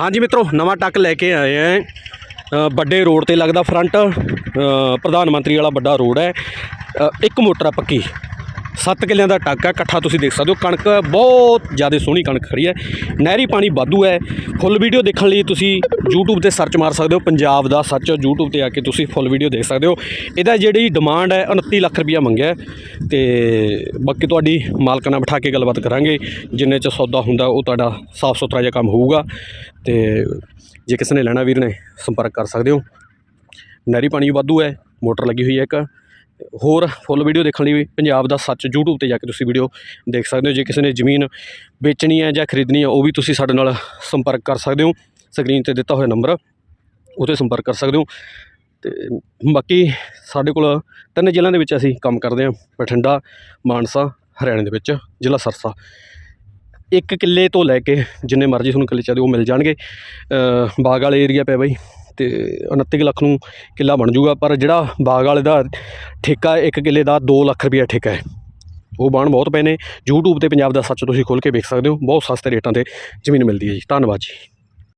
ਹਾਂਜੀ ਮਿੱਤਰੋ, ਨਵਾਂ ਟੱਕ ਲੈ ਕੇ ਆਏ ਆ ਵੱਡੇ ਰੋਡ ਤੇ ਲੱਗਦਾ ਫਰੰਟ ਪ੍ਰਧਾਨ ਮੰਤਰੀ ਵਾਲਾ ਵੱਡਾ ਰੋਡ ਹੈ। ਇੱਕ ਮੋਟਰ ਆ ਪੱਕੀ। 7 ਕਿੱਲਿਆਂ ਦਾ ਟੱਕ ਹੈ, ਇਕੱਠਾ ਤੁਸੀਂ ਦੇਖ ਸਕਦੇ ਹੋ। ਕਣਕ ਬਹੁਤ ਜ਼ਿਆਦਾ ਸੋਹਣੀ ਕਣਕ ਖੜੀ ਹੈ। ਨਹਿਰੀ ਪਾਣੀ ਵਾਧੂ ਹੈ। ਫੁੱਲ ਵੀਡੀਓ ਦੇਖਣ ਲਈ ਤੁਸੀਂ YouTube ਤੇ ਸਰਚ ਮਾਰ ਸਕਦੇ ਹੋ। ਪੰਜਾਬ ਦਾ ਸੱਚ YouTube ਤੇ ਆ ਕੇ ਤੁਸੀਂ ਫੁੱਲ ਵੀਡੀਓ ਦੇਖ ਸਕਦੇ ਹੋ। ਇਹਦਾ ਜਿਹੜੀ ਡਿਮਾਂਡ ਹੈ 29 ਲੱਖ ਰੁਪਇਆ ਮੰਗਿਆ ਹੈ। ਤੇ ਬਾਕੀ ਤੁਹਾਡੀ ਮਾਲਕਾਂ ਨਾਲ ਬਿਠਾ ਕੇ ਗੱਲਬਾਤ ਕਰਾਂਗੇ। ਜਿੰਨੇ ਚ ਸੌਦਾ ਹੁੰਦਾ, ਉਹ ਤੁਹਾਡਾ ਸਾਫ਼ ਸੁਥਰਾ ਜਿਹਾ ਕੰਮ ਹੋਊਗਾ। ਤੇ ਜੇ ਕਿਸੇ ਨੇ ਲੈਣਾ ਵੀਰ ਨੇ, ਸੰਪਰਕ ਕਰ ਸਕਦੇ ਹੋ। ਨਹਿਰੀ ਪਾਣੀ ਵਾਧੂ ਹੈ। ਮੋਟਰ ਲੱਗੀ ਹੋਈ ਹੈ ਇੱਕ। ਹੋਰ ਫੁੱਲ ਵੀਡੀਓ ਦੇਖਣ ਲਈ ਵੀ ਪੰਜਾਬ ਦਾ ਸੱਚ YouTube ਤੇ ਜਾ ਕੇ ਤੁਸੀਂ ਵੀਡੀਓ ਦੇਖ ਸਕਦੇ ਹੋ। ਜੇ ਕਿਸੇ ਨੇ ਜ਼ਮੀਨ ਵੇਚਣੀ ਹੈ ਜਾਂ ਖਰੀਦਣੀ ਹੈ, ਉਹ ਵੀ ਤੁਸੀਂ ਸਾਡੇ ਨਾਲ ਸੰਪਰਕ ਕਰ ਸਕਦੇ ਹੋ। ਸਕਰੀਨ ਤੇ ਦਿੱਤਾ ਹੋਇਆ ਨੰਬਰ ਉਹ 'ਤੇ ਸੰਪਰਕ ਕਰ ਸਕਦੇ ਹੋ। ਤੇ ਬਾਕੀ ਸਾਡੇ ਕੋਲ ਤਿੰਨ ਜ਼ਿਲ੍ਹਿਆਂ ਦੇ ਵਿੱਚ ਅਸੀਂ ਕੰਮ ਕਰਦੇ ਹਾਂ। ਬਠਿੰਡਾ, ਮਾਨਸਾ, ਹਰਿਆਣੇ ਦੇ ਵਿੱਚ, ਜ਼ਿਲ੍ਹਾ ਸਰਸਾ। ਇੱਕ ਕਿੱਲੇ ਤੋਂ ਲੈ ਕੇ ਜਿੰਨੇ ਮਰਜ਼ੀ ਤੁਹਾਨੂੰ ਕਿੱਲੇ ਚਾਹੀਦੇ ਉਹ ਮਿਲ ਜਾਣਗੇ। ਬਾਗ ਵਾਲੇ ਏਰੀਆ ਪਿਆ ਬਾਈ। ਤੇ 29 ਕੁ ਲੱਖ ਨੂੰ ਕਿੱਲਾ ਬਣ ਜੂਗਾ ਪਰ ਜਿਹੜਾ ਬਾਗ ਵਾਲੇ ਦਾ ਠੇਕਾ ਇੱਕ ਕਿੱਲੇ ਦਾ 2 ਲੱਖ ਰੁਪਇਆ ਠੇਕਾ ਹੈ। ਉਹ ਬਾਣ ਬਹੁਤ ਪਏ ਨੇ। YouTube ਤੇ ਪੰਜਾਬ ਦਾ ਸੱਚ ਤੁਸੀਂ ਖੋਲ ਕੇ ਵੇਖ ਸਕਦੇ ਹੋ। ਬਹੁਤ ਸਸਤੇ ਰੇਟਾਂ ਤੇ ਜ਼ਮੀਨ ਮਿਲਦੀ ਹੈ ਜੀ। ਧੰਨਵਾਦ ਜੀ।